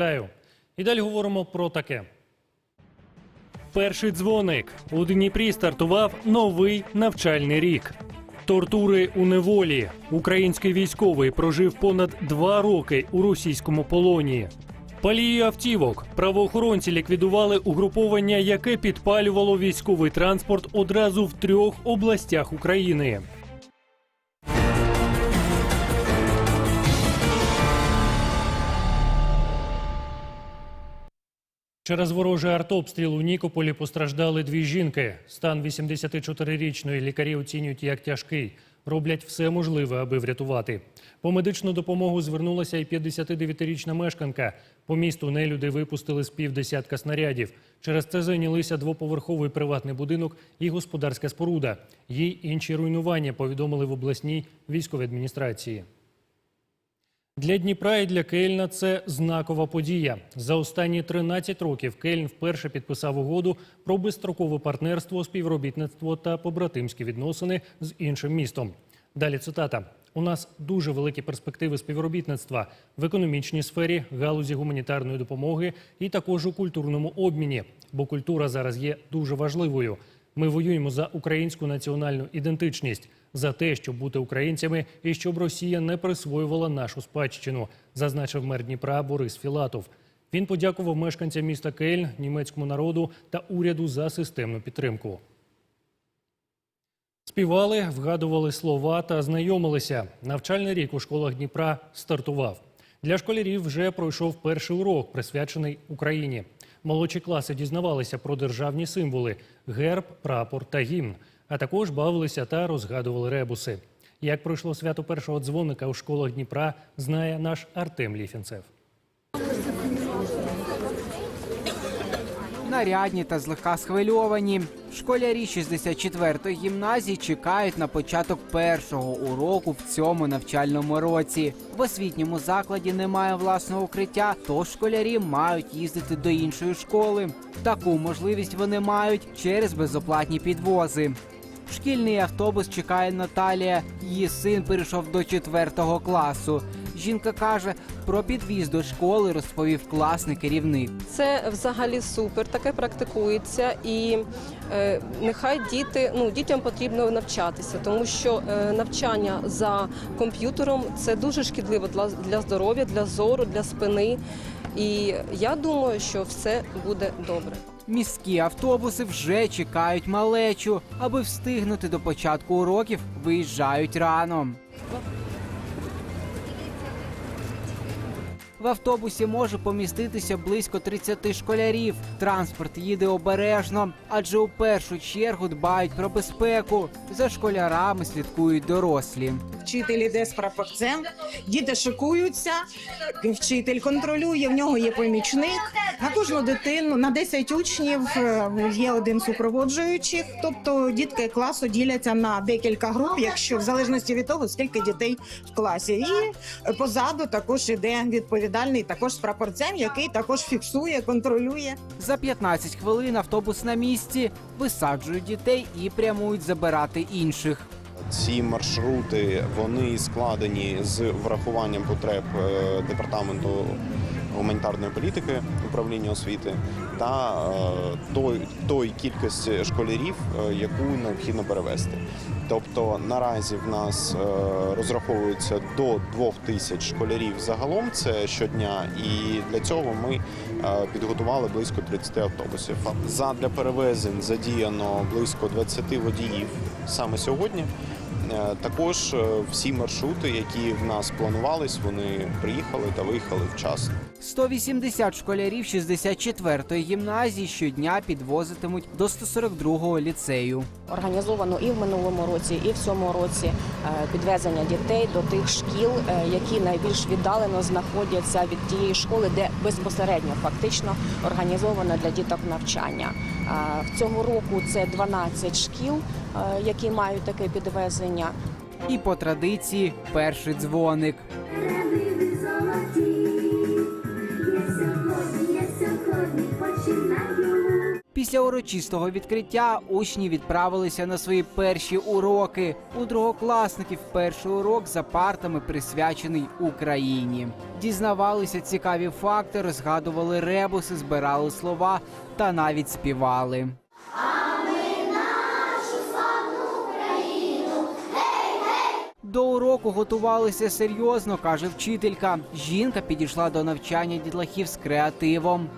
Вітаю. І далі говоримо про таке. Перший дзвоник у Дніпрі стартував новий навчальний рік. Тортури у неволі. Український військовий прожив понад два роки у російському полоні. Палії автівок. Правоохоронці ліквідували угруповання, яке підпалювало військовий транспорт одразу в трьох областях України. Через ворожий артобстріл у Нікополі постраждали дві жінки. Стан 84-річної лікарі оцінюють як тяжкий. Роблять все можливе, аби врятувати. По медичну допомогу звернулася і 59-річна мешканка. По місту нелюди випустили з півдесятка снарядів. Через це зайнялися двоповерховий приватний будинок і господарська споруда. Їй інші руйнування повідомили в обласній військовій адміністрації. Для Дніпра і для Кельна це знакова подія. За останні 13 років Кельн вперше підписав угоду про безстрокове партнерство, співробітництво та побратимські відносини з іншим містом. Далі цитата: у нас дуже великі перспективи співробітництва в економічній сфері, галузі гуманітарної допомоги і також у культурному обміні. Бо культура зараз є дуже важливою. Ми воюємо за українську національну ідентичність, за те, щоб бути українцями і щоб Росія не присвоювала нашу спадщину, зазначив мер Дніпра Борис Філатов. Він подякував мешканцям міста Кельн, німецькому народу та уряду за системну підтримку. Співали, вгадували слова та знайомилися. Навчальний рік у школах Дніпра стартував. Для школярів вже пройшов перший урок, присвячений Україні. Молодші класи дізнавалися про державні символи герб, прапор та гімн, а також бавилися та розгадували ребуси. Як пройшло свято першого дзвоника у школах Дніпра, знає наш Артем Ліфінцев. Нарядні та злегка схвильовані. Школярі 64-ї гімназії чекають на початок першого уроку в цьому навчальному році. В освітньому закладі немає власного укриття, тож школярі мають їздити до іншої школи. Таку можливість вони мають через безоплатні підвози. Шкільний автобус чекає Наталія. Її син перейшов до четвертого класу. Жінка каже, про підвіз до школи розповів класний керівник. Це взагалі супер, таке практикується, і е, нехай діти ну дітям потрібно навчатися, тому що е, навчання за комп'ютером це дуже шкідливо для, для здоров'я, для зору, для спини. І я думаю, що все буде добре. Міські автобуси вже чекають малечу, аби встигнути до початку уроків, виїжджають рано. В автобусі може поміститися близько 30 школярів. Транспорт їде обережно, адже у першу чергу дбають про безпеку. За школярами слідкують дорослі. Вчитель іде з прапорцем, діти шикуються, вчитель контролює, в нього є помічник. На кожну дитину, на 10 учнів е, є один супроводжуючих. Тобто дітки класу діляться на декілька груп, якщо в залежності від того, скільки дітей в класі. І позаду також іде відповідальний також з прапорцем, який також фіксує, контролює. За 15 хвилин автобус на місці висаджують дітей і прямують забирати інших. Ці маршрути вони складені з врахуванням потреб е, департаменту гуманітарної політики управління освіти та е, той, той кількості школярів, е, яку необхідно перевести. Тобто наразі в нас е, розраховується до двох тисяч школярів загалом це щодня, і для цього ми підготували близько 30 автобусів. Задля перевезень задіяно близько 20 водіїв саме сьогодні. Е, Також е, всі маршрути, які в нас планувались, вони приїхали та виїхали вчасно. 180 школярів 64-ї гімназії щодня підвозитимуть до 142-го ліцею. Організовано і в минулому році, і в цьому році е, підвезення дітей до тих шкіл, які найбільш віддалено знаходяться від тієї школи, де безпосередньо фактично організовано для діток навчання. В цього року це 12 шкіл, е, які мають таке підвезення. І по традиції перший дзвоник. Після урочистого відкриття учні відправилися на свої перші уроки. У другокласників перший урок за партами присвячений Україні. Дізнавалися цікаві факти, розгадували ребуси, збирали слова та навіть співали. До уроку готувалися серйозно, каже вчителька. Жінка підійшла до навчання дітлахів з креативом.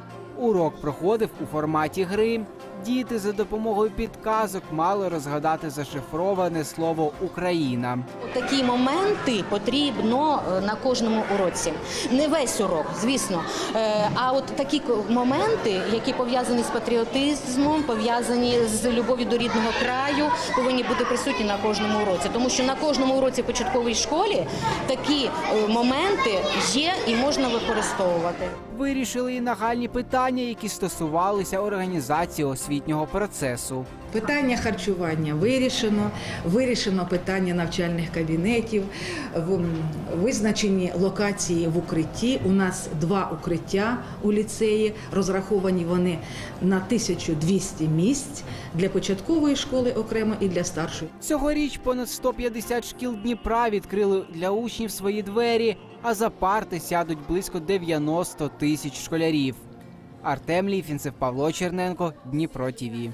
Урок проходив у форматі гри. Діти за допомогою підказок мали розгадати зашифроване слово Україна. Такі моменти потрібно е, на кожному уроці. Не весь урок, звісно. Е, А от такі моменти, які пов'язані з патріотизмом, пов'язані з любов'ю до рідного краю, повинні бути присутні на кожному уроці. Тому що на кожному уроці в початковій школі такі е, моменти є і можна використовувати. Вирішили і нагальні питання, які стосувалися організації освітнього процесу. Питання харчування вирішено, вирішено питання навчальних кабінетів, визначені локації в укритті. У нас два укриття у ліцеї. Розраховані вони на 1200 місць для початкової школи окремо і для старшої. Цьогоріч понад 150 шкіл Дніпра відкрили для учнів свої двері, а за парти сядуть близько 90 тисяч школярів. Артем Ліфінцев, Павло Черненко, Дніпро ТІВІ.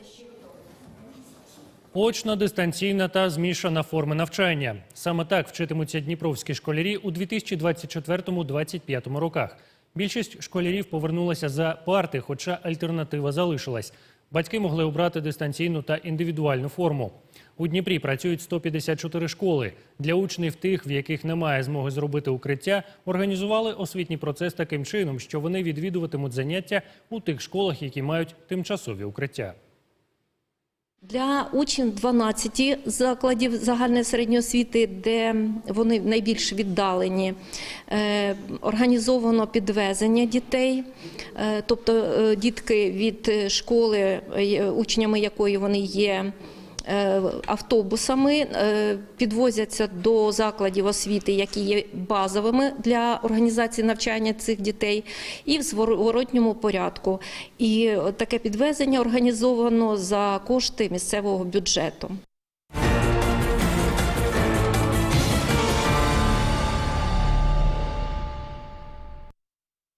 Очна, дистанційна та змішана форми навчання. Саме так вчитимуться дніпровські школярі у 2024-2025 роках. Більшість школярів повернулася за парти, хоча альтернатива залишилась. Батьки могли обрати дистанційну та індивідуальну форму. У Дніпрі працюють 154 школи. Для учнів тих, в яких немає змоги зробити укриття, організували освітній процес таким чином, що вони відвідуватимуть заняття у тих школах, які мають тимчасові укриття. Для учнів 12 закладів загальної середньої освіти, де вони найбільш віддалені, е, організовано підвезення дітей, Е, тобто е, дітки від школи, учнями якої вони є. Е, Автобусами е, підвозяться до закладів освіти, які є базовими для організації навчання цих дітей, і в зворотньому порядку. І таке підвезення організовано за кошти місцевого бюджету.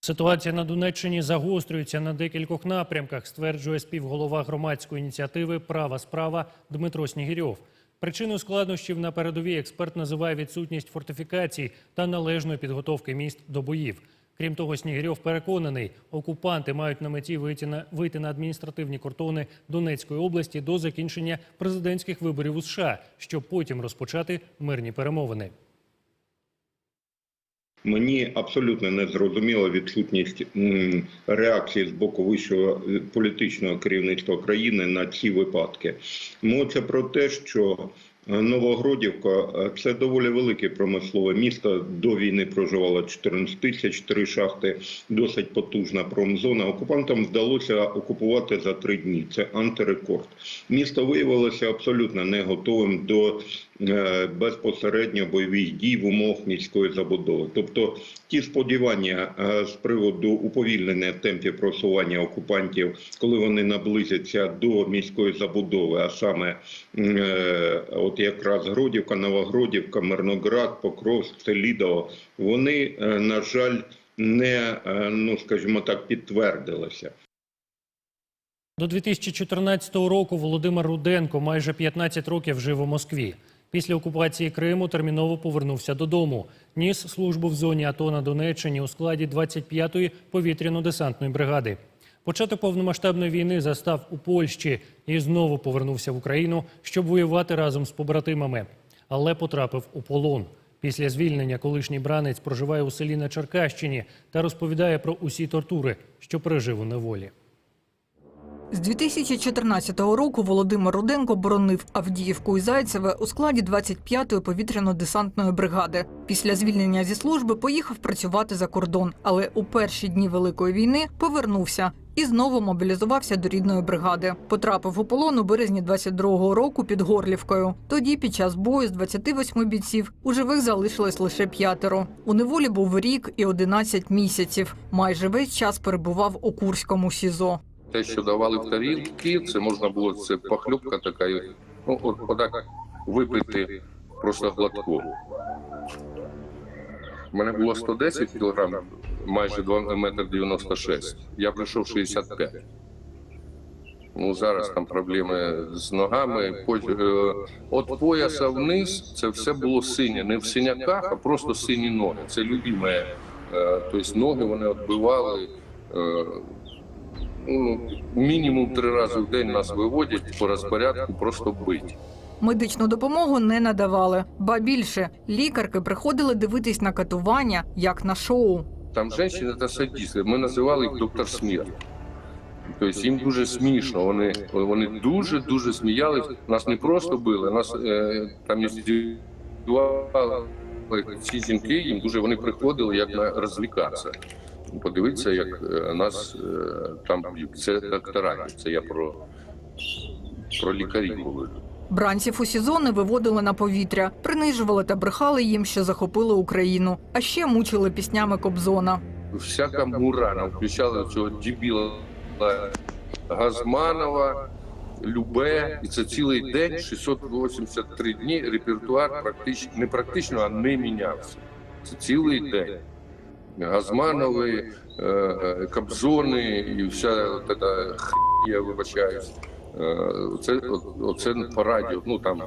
Ситуація на Донеччині загострюється на декількох напрямках, стверджує співголова громадської ініціативи Права справа Дмитро Снігирьов. Причиною складнощів на передовій експерт називає відсутність фортифікацій та належної підготовки міст до боїв. Крім того, Снігирьов переконаний, окупанти мають на меті вийти на вийти на адміністративні кордони Донецької області до закінчення президентських виборів у США, щоб потім розпочати мирні перемовини. Мені абсолютно не зрозуміла відсутність реакції з боку вищого е, політичного керівництва країни на ці випадки. Мовиться про те, що Новогродівка е, це доволі велике промислове місто. До війни проживало 14 тисяч, три шахти, досить потужна промзона. Окупантам вдалося окупувати за три дні. Це антирекорд. Місто виявилося абсолютно не готовим до е, безпосередньо бойових дій в умовах міської забудови. Тобто ті сподівання е, з приводу уповільнення темпів просування окупантів, коли вони наблизяться до міської забудови, а саме е, от якраз Гродівка, Новогродівка, Мирноград, Покровськ, Селідово, вони, е, на жаль, не е, ну скажімо так, підтвердилися. До 2014 року Володимир Руденко майже 15 років жив у Москві. Після окупації Криму терміново повернувся додому. Ніс службу в зоні АТО на Донеччині у складі 25-ї повітряно-десантної бригади. Початок повномасштабної війни застав у Польщі і знову повернувся в Україну, щоб воювати разом з побратимами, але потрапив у полон. Після звільнення колишній бранець проживає у селі на Черкащині та розповідає про усі тортури, що пережив у неволі. З 2014 року Володимир Руденко боронив Авдіївку і Зайцеве у складі 25-ї повітряно-десантної бригади. Після звільнення зі служби поїхав працювати за кордон, але у перші дні великої війни повернувся і знову мобілізувався до рідної бригади. Потрапив у полон у березні 22-го року під Горлівкою. Тоді, під час бою з 28 бійців, у живих залишилось лише п'ятеро. У неволі був рік і 11 місяців. Майже весь час перебував у Курському СІЗО. Те, що давали в тарілки, це можна було це похльопка така, ну от отак випити просто глотку. У мене було 110 кілограм, майже 2 метр 96. Я прийшов 65. Ну, зараз там проблеми з ногами. Е, От пояса вниз це все було синє. Не в синяках, а просто сині ноги. Це любиме. Е, Тобто ноги вони відбивали. е, Ну, мінімум три рази в день нас виводять по розпорядку, просто бить. Медичну допомогу не надавали. Ба більше лікарки приходили дивитись на катування як на шоу. Там жінки та садісти. Ми називали їх доктор смерть. Тобто їм дуже смішно. Вони, вони дуже дуже сміялись. Нас не просто били, нас е, там здивували ці жінки. Їм дуже вони приходили як на розвлікатися. Подивитися, як е, нас е, там б'ють. Це доктора. Це я про, про лікарів говорю. Бранців у СІЗО не виводили на повітря, принижували та брехали їм, що захопили Україну. А ще мучили піснями Кобзона. всяка мурана, включали цього дебіла Газманова, Любе, і це цілий день, 683 дні. Репертуар практично не практично, а не мінявся. Це цілий день. Газманови, е, е, Кобзони і вся х... я вибачаюсь. Е, Це, от- оце по радіо, ну там е,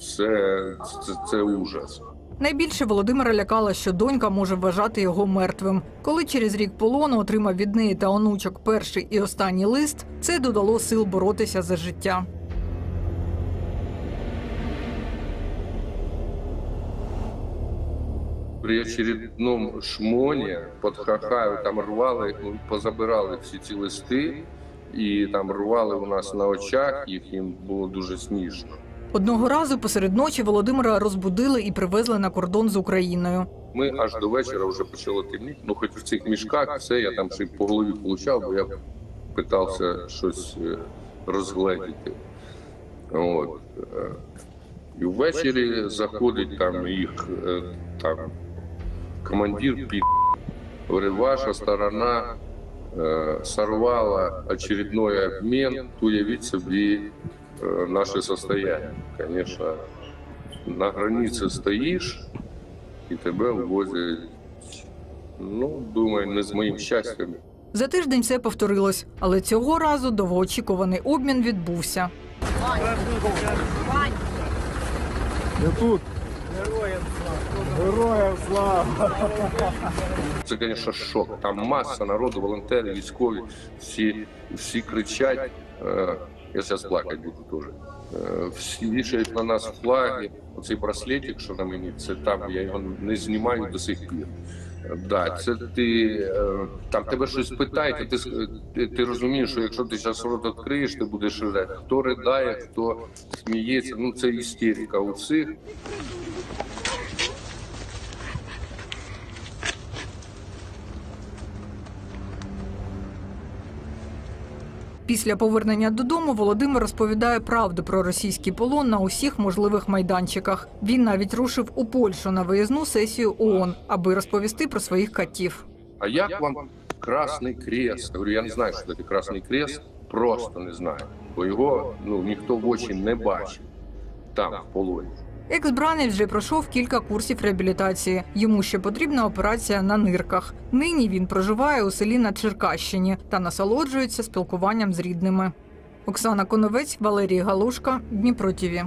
це, це, це ужас. Найбільше Володимира лякала, що донька може вважати його мертвим. Коли через рік полону отримав від неї та онучок перший і останній лист, це додало сил боротися за життя. При очередному шмоні під Хахаю там рвали, ну, позабирали всі ці листи, і там рвали у нас на очах, їх їм було дуже смішно. Одного разу посеред ночі Володимира розбудили і привезли на кордон з Україною. Ми аж до вечора вже почало темніти. Ну, хоч в цих мішках все, я там ще й по голові получав, бо я питався щось е, розгледіти. От. е. І ввечері заходить там їх е, там командир під говорить, ваша сторона сорвала очередной обмен, уявіть собі е, наше состояние. Конечно, на границі стоїш, і тебе ввозять. Ну, думаю, не з моїм щастям. За тиждень все повторилось, але цього разу довгоочікуваний обмін відбувся. Це, звісно, шок. Там маса народу, волонтери, військові, всі, всі кричать. Е, Я зараз плакати буду теж. Е, Всі вішають на нас флаги. Оцей браслетик, що на мені, це там, я його не знімаю до сих пір. Да, це ти е, там тебе щось питають, і ти, ти, розумієш, що якщо ти зараз рот відкриєш, ти будеш ридати. Хто ридає, хто сміється. Ну це істерика у всіх. Після повернення додому Володимир розповідає правду про російський полон на усіх можливих майданчиках. Він навіть рушив у Польщу на виїзну сесію ООН, аби розповісти про своїх катів. А як вам Красний Крест? Я говорю, я не знаю, що таке Красний Крест, просто не знаю. Бо його ну, ніхто в очі не бачив там, в полоні. Екс-бранець вже пройшов кілька курсів реабілітації. Йому ще потрібна операція на нирках. Нині він проживає у селі на Черкащині та насолоджується спілкуванням з рідними. Оксана Коновець, Валерій Галушка, Дніпро ТІВІ.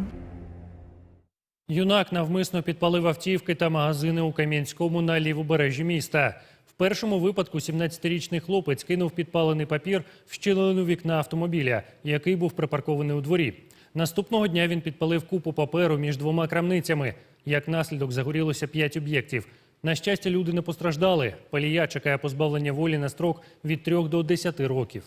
Юнак навмисно підпалив автівки та магазини у Кам'янському на лівобережжі міста. В першому випадку 17-річний хлопець кинув підпалений папір в щілину вікна автомобіля, який був припаркований у дворі. Наступного дня він підпалив купу паперу між двома крамницями. Як наслідок загорілося п'ять об'єктів. На щастя, люди не постраждали. Палія чекає позбавлення волі на строк від 3 до 10 років.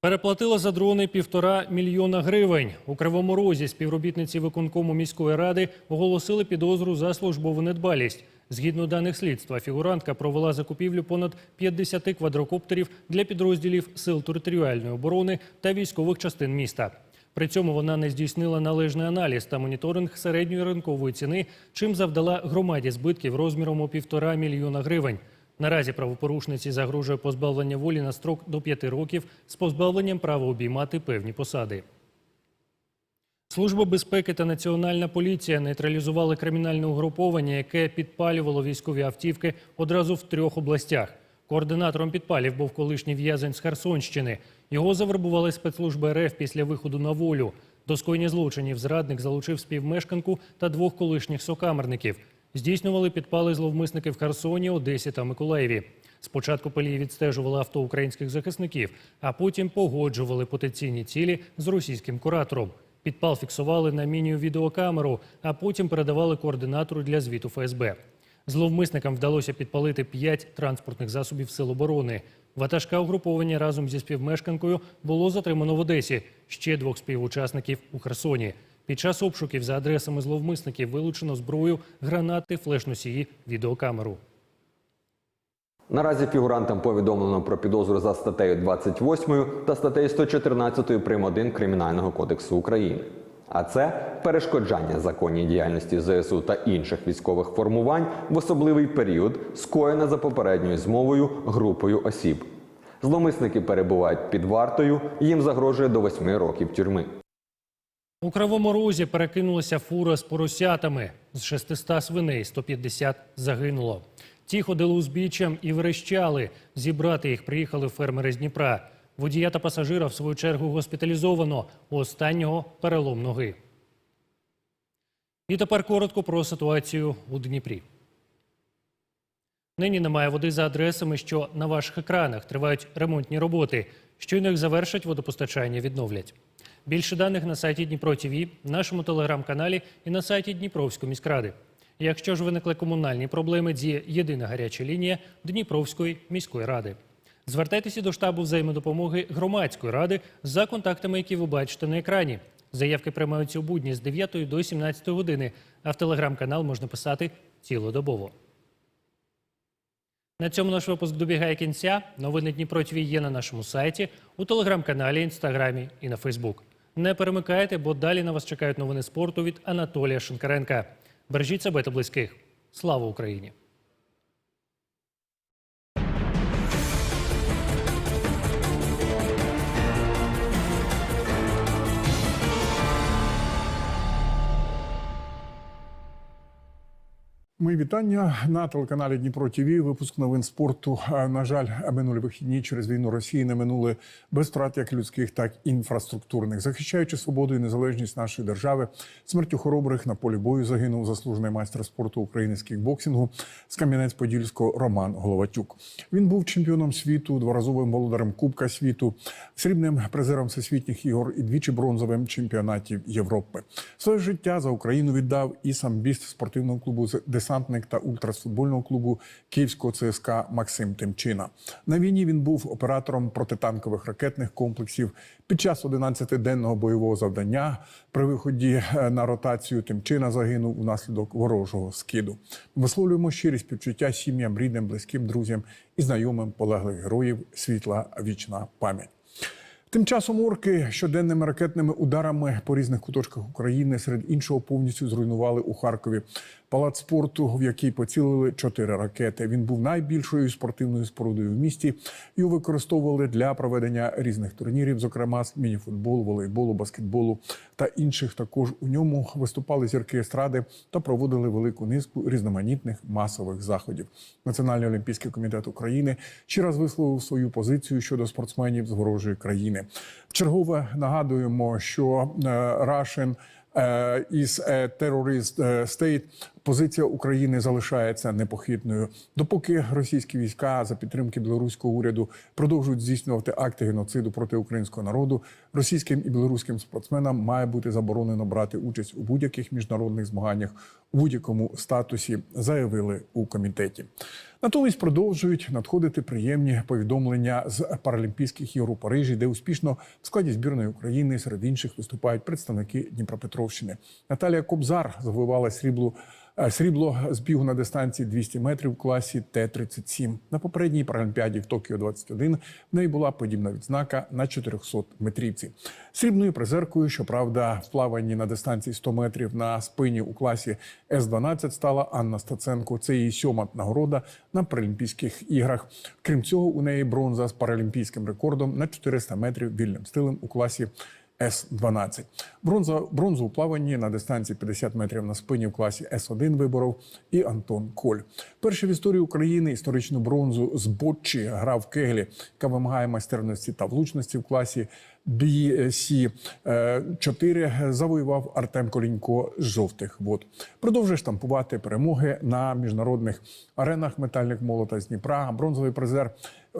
Переплатила за дрони півтора мільйона гривень. У Кривому Розі співробітниці виконкому міської ради оголосили підозру за службову недбалість. Згідно даних слідства, фігурантка провела закупівлю понад 50 квадрокоптерів для підрозділів сил територіальної оборони та військових частин міста. При цьому вона не здійснила належний аналіз та моніторинг середньої ринкової ціни, чим завдала громаді збитків розміром у півтора мільйона гривень. Наразі правопорушниці загрожує позбавлення волі на строк до 5 років з позбавленням права обіймати певні посади. Служба безпеки та національна поліція нейтралізували кримінальне угруповання, яке підпалювало військові автівки одразу в трьох областях. Координатором підпалів був колишній в'язень з Херсонщини. Його завербували спецслужби РФ після виходу на волю. До скоєння злочинів зрадник залучив співмешканку та двох колишніх сокамерників. Здійснювали підпали зловмисники в Херсоні, Одесі та Миколаєві. Спочатку полії відстежували авто українських захисників, а потім погоджували потенційні цілі з російським куратором. Підпал фіксували на мінію відеокамеру, а потім передавали координатору для звіту ФСБ. Зловмисникам вдалося підпалити п'ять транспортних засобів Сил оборони. Ватажка угруповання разом зі співмешканкою було затримано в Одесі. Ще двох співучасників у Херсоні. Під час обшуків за адресами зловмисників вилучено зброю, гранати, флеш-носії, відеокамеру. Наразі фігурантам повідомлено про підозру за статтею 28 та статтею 114 прим. 1 Кримінального кодексу України. А це перешкоджання законній діяльності ЗСУ та інших військових формувань в особливий період, скоєне за попередньою змовою групою осіб. Зломисники перебувають під вартою, їм загрожує до 8 років тюрми. У Кривому Розі перекинулася фура з поросятами. З 600 свиней 150 загинуло. Ті ходили узбіччям і верещали. Зібрати їх приїхали фермери з Дніпра. Водія та пасажира, в свою чергу, госпіталізовано. У останнього перелом ноги. І тепер коротко про ситуацію у Дніпрі. Нині немає води за адресами, що на ваших екранах тривають ремонтні роботи. Щойно їх завершать, водопостачання відновлять. Більше даних на сайті Дніпро ТВ, нашому телеграм-каналі і на сайті Дніпровської міськради. Якщо ж виникли комунальні проблеми, діє єдина гаряча лінія Дніпровської міської ради. Звертайтеся до штабу взаємодопомоги громадської ради за контактами, які ви бачите на екрані. Заявки приймаються у будні з 9 до 17 години, а в телеграм-канал можна писати цілодобово. На цьому наш випуск добігає кінця. Новини Дніпро ТВ є на нашому сайті, у телеграм-каналі, інстаграмі і на Фейсбук. Не перемикайте, бо далі на вас чекають новини спорту від Анатолія Шинкаренка. Бережіть себе та близьких. Слава Україні! Мої вітання на телеканалі Дніпро ТВ. Випуск новин спорту. На жаль, минулі вихідні через війну Росії не минули без втрат як людських, так і інфраструктурних. Захищаючи свободу і незалежність нашої держави, смертю хоробрих на полі бою загинув заслужений майстер спорту України з кікбоксингу з Кам'янець-Подільського Роман Головатюк. Він був чемпіоном світу, дворазовим володарем Кубка світу, срібним призером всесвітніх ігор і двічі бронзовим чемпіонатів Європи. Своє життя за Україну віддав і самбіст спортивного клубу десантник та ультрасфутбольного клубу Київського ЦСКА Максим Тимчина. На війні він був оператором протитанкових ракетних комплексів. Під час 11-денного бойового завдання при виході е, на ротацію Тимчина загинув внаслідок ворожого скиду. Висловлюємо щирі співчуття сім'ям, рідним, близьким, друзям і знайомим полеглих героїв. Світла вічна пам'ять. Тим часом орки щоденними ракетними ударами по різних куточках України серед іншого повністю зруйнували у Харкові палац спорту, в який поцілили чотири ракети. Він був найбільшою спортивною спорудою в місті. Його використовували для проведення різних турнірів, зокрема з мініфутболу, волейболу, баскетболу та інших. Також у ньому виступали зірки естради та проводили велику низку різноманітних масових заходів. Національний олімпійський комітет України ще раз висловив свою позицію щодо спортсменів з ворожої країни. Вчергове нагадуємо, що е, Russian е, із терорист стейт позиція України залишається непохитною. Допоки російські війська за підтримки білоруського уряду продовжують здійснювати акти геноциду проти українського народу, російським і білоруським спортсменам має бути заборонено брати участь у будь-яких міжнародних змаганнях у будь-якому статусі, заявили у комітеті. Натомість продовжують надходити приємні повідомлення з Паралімпійських ігор у Парижі, де успішно в складі збірної України серед інших виступають представники Дніпропетровщини. Наталія Кобзар завоювала срібло Е, Срібло з бігу на дистанції 200 метрів в класі Т-37. На попередній паралімпіаді в Токіо 21 в неї була подібна відзнака на 400 метрівці. Срібною призеркою, щоправда, в плаванні на дистанції 100 метрів на спині у класі С-12 стала Анна Стаценко. Це її сьома нагорода на Паралімпійських іграх. Крім цього, у неї бронза з паралімпійським рекордом на 400 метрів вільним стилем у класі С-12. Бронза, бронзу у плаванні на дистанції 50 метрів на спині в класі С-1 виборов і Антон Коль. Перший в історії України історичну бронзу з бочі грав кеглі, яка вимагає майстерності та влучності в класі BC-4 завоював Артем Колінько з жовтих вод. Продовжує штампувати перемоги на міжнародних аренах метальних молота з Дніпра. Бронзовий призер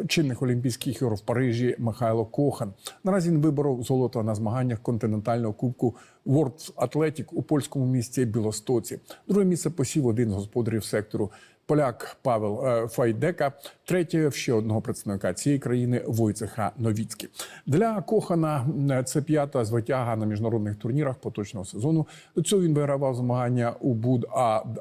чинних Олімпійських ігор в Парижі Михайло Кохан. Наразі він виборов золото на змаганнях континентального кубку World Athletic у польському місті Білостоці. Друге місце посів один з господарів сектору. Поляк Павел е, Файдека, третє ще одного представника цієї країни Войцеха Новіцькі. Для Кохана це п'ята звитяга на міжнародних турнірах поточного сезону. Цього він вигравав змагання у буд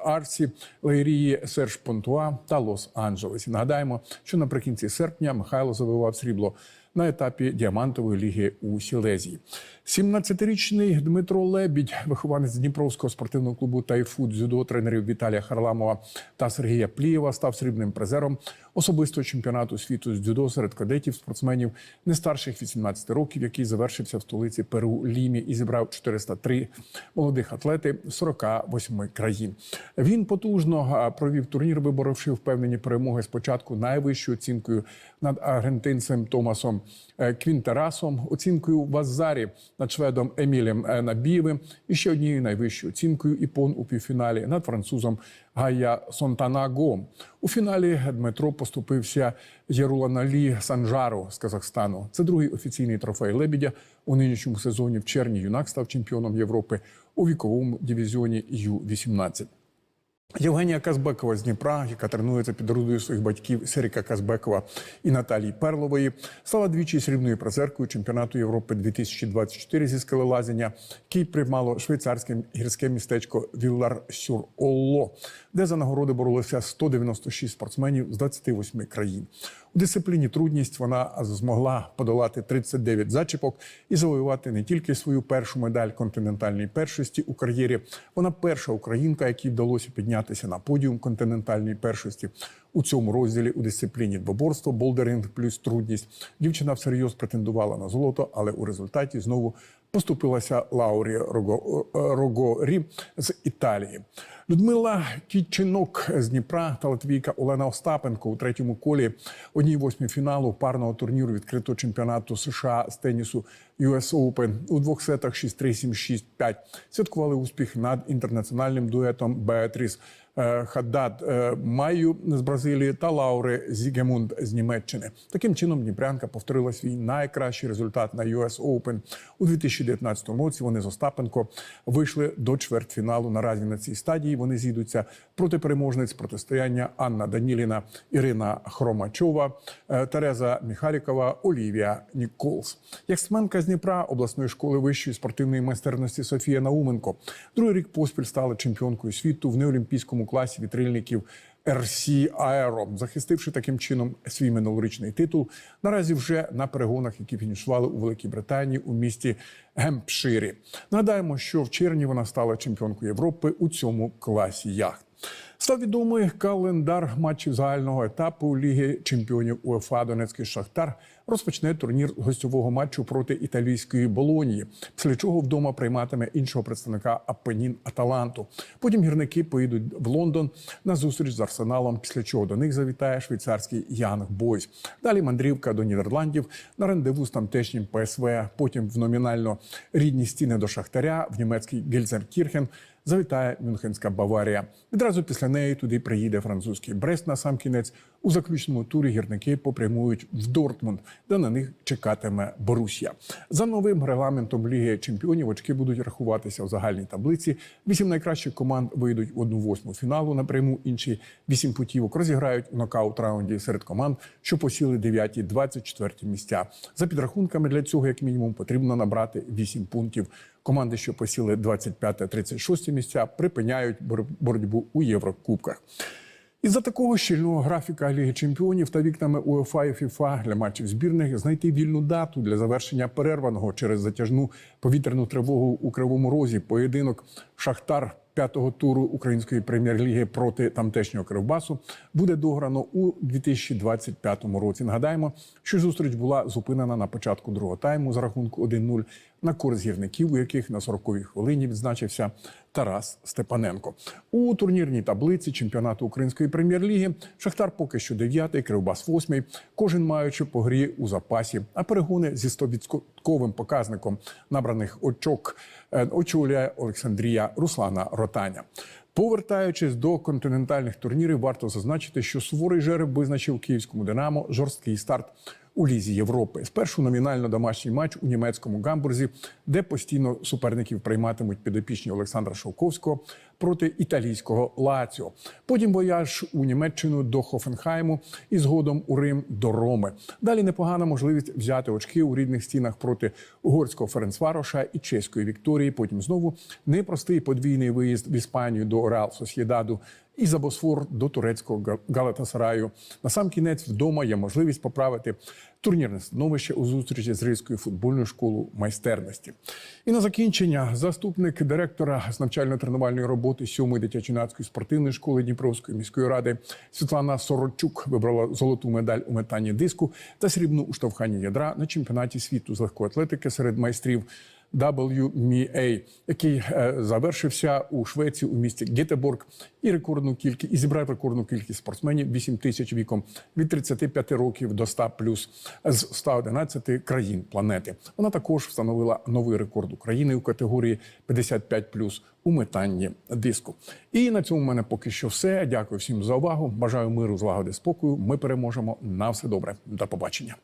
Арсі, Лейрії, Серж Понтуа та Лос-Анджелесі. Нагадаємо, що наприкінці серпня Михайло завоював срібло на етапі діамантової ліги у Сілезії. 17-річний Дмитро Лебідь, вихованець Дніпровського спортивного клубу Тайфуд дзюдо тренерів Віталія Харламова та Сергія Плієва, став срібним призером особистого чемпіонату світу з дзюдо серед кадетів спортсменів не старших 18 років, який завершився в столиці Перу Лімі і зібрав 403 молодих атлети з 48 країн. Він потужно провів турнір, виборовши впевнені перемоги спочатку найвищою оцінкою над аргентинцем Томасом Квінтерасом, оцінкою в Азарі над шведом Емілем е, Набієвим і ще однією найвищою оцінкою іпон у півфіналі над французом Гая Сонтанаго. У фіналі Дмитро поступився Єруланалі Санжару з Казахстану. Це другий офіційний трофей Лебідя у нинішньому сезоні. В червні юнак став чемпіоном Європи у віковому дивізіоні Ю-18. Євгенія Казбекова з Дніпра, яка тренується під рудою своїх батьків Серіка Казбекова і Наталії Перлової, стала двічі срібною призеркою чемпіонату Європи 2024 зі скелелазіння, який приймало швейцарське гірське містечко Віллар сюр Олло, де за нагороди боролися 196 спортсменів з 28 країн. У дисципліні трудність вона змогла подолати 39 зачіпок і завоювати не тільки свою першу медаль континентальної першості у кар'єрі. Вона перша українка, якій вдалося піднятися на подіум континентальної першості. У цьому розділі у дисципліні двоборство, болдеринг плюс трудність. Дівчина всерйоз претендувала на золото, але у результаті знову поступилася Лаурі Рого, Рогорі з Італії. Людмила Тітчинок з Дніпра та латвійка Олена Остапенко у третьому колі одній восьмій фіналу парного турніру відкритого чемпіонату США з тенісу US Open у двох сетах 6-3, 7-6-5 святкували успіх над інтернаціональним дуетом Беатріс Хаддад Майю з Бразилії та Лаури Зігемунд з Німеччини. Таким чином Дніпрянка повторила свій найкращий результат на US Open. у 2019 році. Вони з Остапенко вийшли до чвертьфіналу. Наразі на цій стадії вони зійдуться проти переможниць протистояння Анна Даніліна, Ірина Хромачова, е, Тереза Міхалікова, Олівія Ніколс. Як сменка з Дніпра обласної школи вищої спортивної майстерності Софія Науменко другий рік поспіль стала чемпіонкою світу в неолімпійському класі вітрильників. RC Aero, захистивши таким чином свій минулорічний титул, наразі вже на перегонах, які фінішували у Великій Британії у місті Гемпширі. Нагадаємо, що в червні вона стала чемпіонкою Європи у цьому класі яхт. Став відомий календар матчів загального етапу Ліги чемпіонів УЕФА Донецький Шахтар розпочне турнір гостьового матчу проти італійської Болонії, після чого вдома прийматиме іншого представника Апенін Аталанту. Потім гірники поїдуть в Лондон на зустріч з Арсеналом, після чого до них завітає швейцарський Янг Бойс. Далі мандрівка до Нідерландів на рандеву з тамтешнім ПСВ. Потім в номінально рідні стіни до Шахтаря в німецький Гельзенкірхен завітає Мюнхенська Баварія. Відразу після неї туди приїде французький Брест на сам кінець У заключному турі гірники попрямують в Дортмунд, де на них чекатиме Борусія. За новим регламентом Ліги Чемпіонів очки будуть рахуватися в загальній таблиці. Вісім найкращих команд вийдуть в одну восьму фіналу напряму. Інші вісім путівок розіграють у нокаут раунді серед команд, що посіли 9-24 місця. За підрахунками для цього, як мінімум, потрібно набрати 8 пунктів. Команди, що посіли 25-36 місця, припиняють бор- боротьбу у Єврокубках. Із-за такого щільного графіка Ліги Чемпіонів та вікнами УЄФА і ФІФА для матчів збірних знайти вільну дату для завершення перерваного через затяжну повітряну тривогу у Кривому Розі поєдинок Шахтар п'ятого туру української прем'єр-ліги проти тамтешнього Кривбасу буде дограно у 2025 році. Нагадаємо, що зустріч була зупинена на початку другого тайму за рахунку 1-0 на користь гірників, у яких на 40-й хвилині відзначився Тарас Степаненко. У турнірній таблиці чемпіонату української прем'єр-ліги Шахтар поки що 9-й, Кривбас 8-й, кожен маючи по грі у запасі. А перегони зі 100% показником набраних очок е, очолює Олександрія Руслана Ротаня. Повертаючись до континентальних турнірів, варто зазначити, що суворий жереб визначив київському Динамо жорсткий старт у лізі Європи. Спершу номінально домашній матч у німецькому гамбурзі, де постійно суперників прийматимуть підопічні Олександра Шовковського проти італійського Лаціо. Потім вояж у Німеччину до Хофенхайму і згодом у Рим до Роми. Далі непогана можливість взяти очки у рідних стінах проти угорського Ференцвароша і чеської Вікторії. Потім знову непростий подвійний виїзд в Іспанію до Реал Сосєдаду і за Босфор до турецького Га- Галатасараю. На сам кінець вдома є можливість поправити турнірне становище у зустрічі з Ризькою футбольною школою майстерності. І на закінчення заступник директора з навчально-тренувальної роботи 7-ї дитячо-юнацької спортивної школи Дніпровської міської ради Світлана Сорочук вибрала золоту медаль у метанні диску та срібну у штовханні ядра на чемпіонаті світу з легкої атлетики серед майстрів. WMA, який е, завершився у Швеції у місті Гетеборг, і рекордну кількість і зібрав рекордну кількість спортсменів 8 тисяч віком від 35 років до 100 плюс з 111 країн планети. Вона також встановила новий рекорд України у категорії 55 плюс у метанні диску. І на цьому в мене поки що все. Дякую всім за увагу. Бажаю миру, злагоди, спокою. Ми переможемо. На все добре. До побачення.